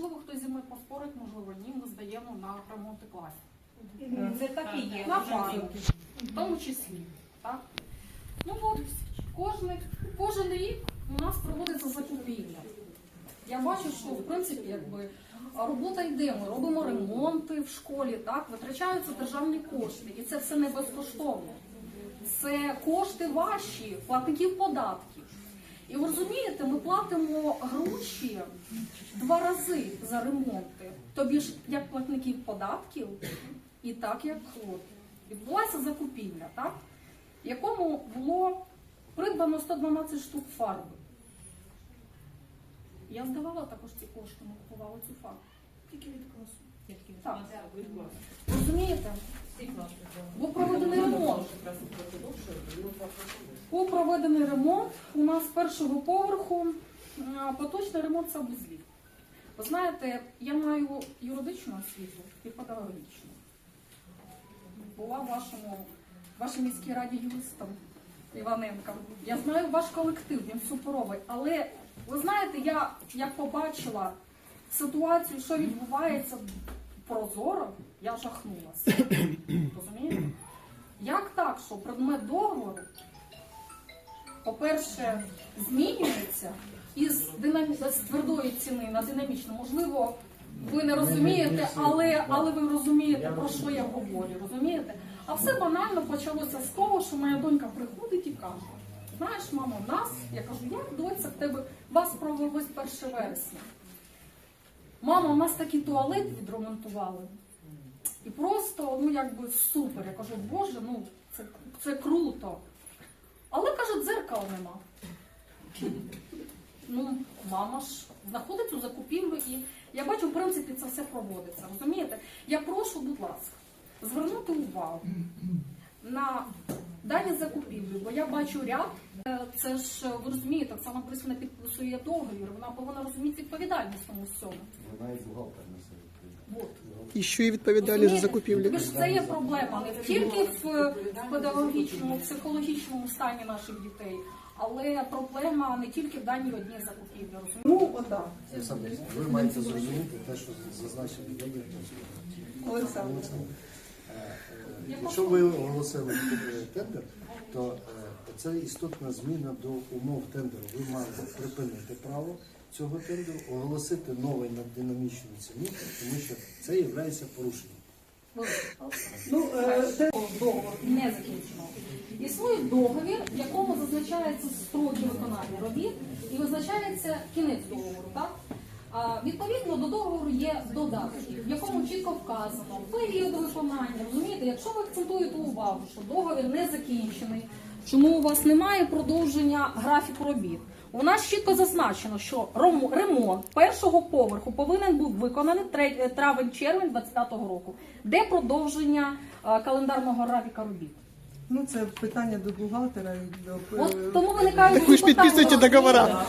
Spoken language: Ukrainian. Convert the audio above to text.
можливо, хтось зі мною поспорить, можливо, ні, ми здаємо на ремонти класів. Це так і є. На пару, в тому числі. Так? Ну от, кожен, кожен рік у нас проводиться закупівля. Я бачу, що в принципі якби робота йде. Ми робимо ремонти в школі, так витрачаються державні кошти, і це все не безкоштовно. Це кошти ваші, платників податків. І ви розумієте, ми платимо гроші два рази за ремонти. Тобі ж як платників податків, і так як відбулася закупівля, так? якому було придбано 112 штук фарби. Я здавала також ці кошти, ми купували цю фарбу. Тільки від класу. Так. Розумієте? Проведений ремонт. Був проведений ремонт. У нас першого поверху поточний ремонт санвузлів. Ви знаєте, я маю юридичну освіту і педагогічну. Була в вашому, вашій міській раді юристом Іваненка. Я знаю ваш колектив, він суперовий. Але ви знаєте, я як побачила ситуацію, що відбувається прозоро, я жахнулася. Розумієте? Як так, що предмет договору, по-перше, змінюється із, динамі... з твердої ціни на динамічну? Можливо, ви не розумієте, але, але ви розумієте, про що я говорю, розумієте? А все банально почалося з того, що моя донька приходить і каже: знаєш, мамо, нас, я кажу, як доця в тебе вас провелось 1 вересня. Мама, у нас такий туалет відремонтували. І просто, ну якби супер. Я кажу, боже, ну це, це круто. Але каже, дзеркал нема. Ну, мама ж знаходить цю закупівлю і я бачу, в принципі, це все проводиться. Розумієте? Я прошу, будь ласка, звернути увагу на дані закупівлі, бо я бачу ряд. Е, Це ж ви розумієте, Оксана Борисівна підписує договір, вона повинна розуміти відповідальність тому всьому. Вона і бухгалтер несе. Вот. І що і відповідальність за закупівлі. Тобто ж це є проблема не тільки в е, педагогічному, психологічному стані наших дітей, але проблема не тільки в даній одній закупівлі. Ну, отак. Олександр, ви маєте зрозуміти те, що зазначив договір. Олександр. Якщо ви оголосили тендер, то е, це істотна зміна до умов тендеру. Ви маєте припинити право цього тендеру, оголосити новий на динамічну ціну, тому що це є порушенням. Ну, е, договор не закінчено. Існує договір, в якому зазначаються строки виконання робіт і визначається кінець договору. Так? Відповідно до договору є додаток, в якому чітко вказано період виконання. Розумієте, якщо ви акцентуєте увагу, що договір не закінчений, чому у вас немає продовження графіку робіт? У нас чітко зазначено, що ремонт першого поверху повинен був виконаний травень-червень 2020 року. Де продовження календарного графіка робіт? ну це питання до бухгалтера і до От тому виникають Так ви ж підписуєте договора.